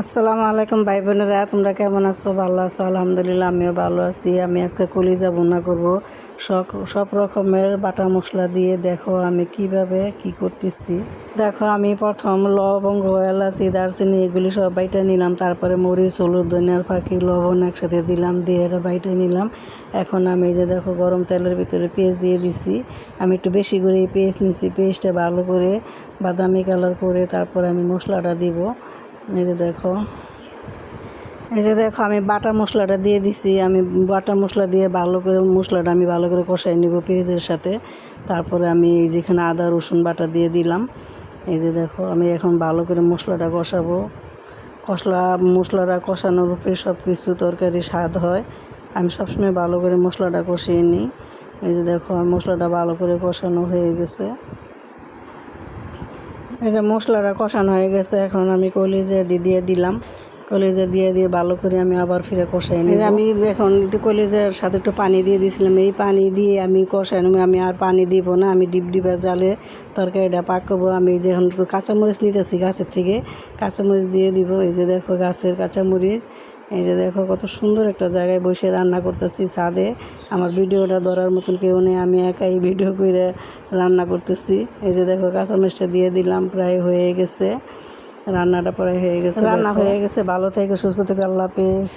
আসসালামু আলাইকুম, ভাই বোনেরা, তোমরা কেমন আছো? ভালো আছো? আলহামদুলিল্লাহ, আমিও ভালো আছি। আমি আজকে কলিজা বোনা করব। সব সব রকমের বাটা মশলা দিয়ে দেখো আমি কীভাবে কি করতেছি। দেখো, আমি প্রথম লবঙ্গ, এলাচি, দারচিনি, এগুলি সব বাইটা নিলাম। তারপরে মরিচ, হলুদ ধনিয়ার ফাঁকি, লবণ একসাথে দিলাম, দিয়ে এটা বাইটা নিলাম। এখন আমি যে দেখো, গরম তেলের ভিতরে পেঁয়াজ দিয়ে দিছি। আমি একটু বেশি করে পেঁয়াজ নিছি। পেঁয়াজটা ভালো করে বাদামি কালার করে তারপরে আমি মশলাটা দিব। এই যে দেখো। এই যে দেখো, আমি বাটা মশলাটা দিয়ে দিছি। আমি বাটা মশলা দিয়ে ভালো করে মশলাটা আমি ভালো করে কষাই নিব পেঁয়াজের সাথে। তারপরে আমি এই যেখানে আদা, রসুন বাটা দিয়ে দিলাম। এই যে দেখো, আমি এখন ভালো করে মশলাটা কষাবো। কষলা, মশলাটা কষানোর উপরে সব কিছু তরকারি স্বাদ হয়। আমি সবসময় ভালো করে মশলাটা কষিয়ে নিই। এই যে দেখো, মশলাটা ভালো করে কষানো হয়ে গেছে। এই যে মশলাটা কষানো হয়ে গেছে এখন আমি কলিজে দিয়ে দিলাম। কলিজে দিয়ে দিয়ে ভালো করে আমি আবার ফিরে কষাই নিই আমি এখন একটু কলিজের সাথে একটু পানি দিয়ে দিয়েছিলাম। এই পানি দিয়ে আমি কষাই নেব আমি আর পানি দিব না আমি ডিপ ডিবা জালে তরকারিটা পাক করব। আমি এই যে এখন একটু কাঁচামরিচ নিতেছি গাছের থেকে কাঁচামরিচ দিয়ে দিব। এই যে দেখো গাছের কাঁচামরিচ এই যে দেখো কত সুন্দর একটা জায়গায় বসে রান্না করতেছি ছাদে। আমার ভিডিওটা ধরার মতন কেউ নেই আমি একাই ভিডিও করে রান্না করতেছি। এই যে দেখো কাঁচামরিচটা দিয়ে দিলাম প্রায় হয়ে গেছে। রান্নাটা প্রায় হয়ে গেছে রান্না হয়ে গেছে ভালো থেকে সুস্থ থেকে আল্লাহ হাফেজ।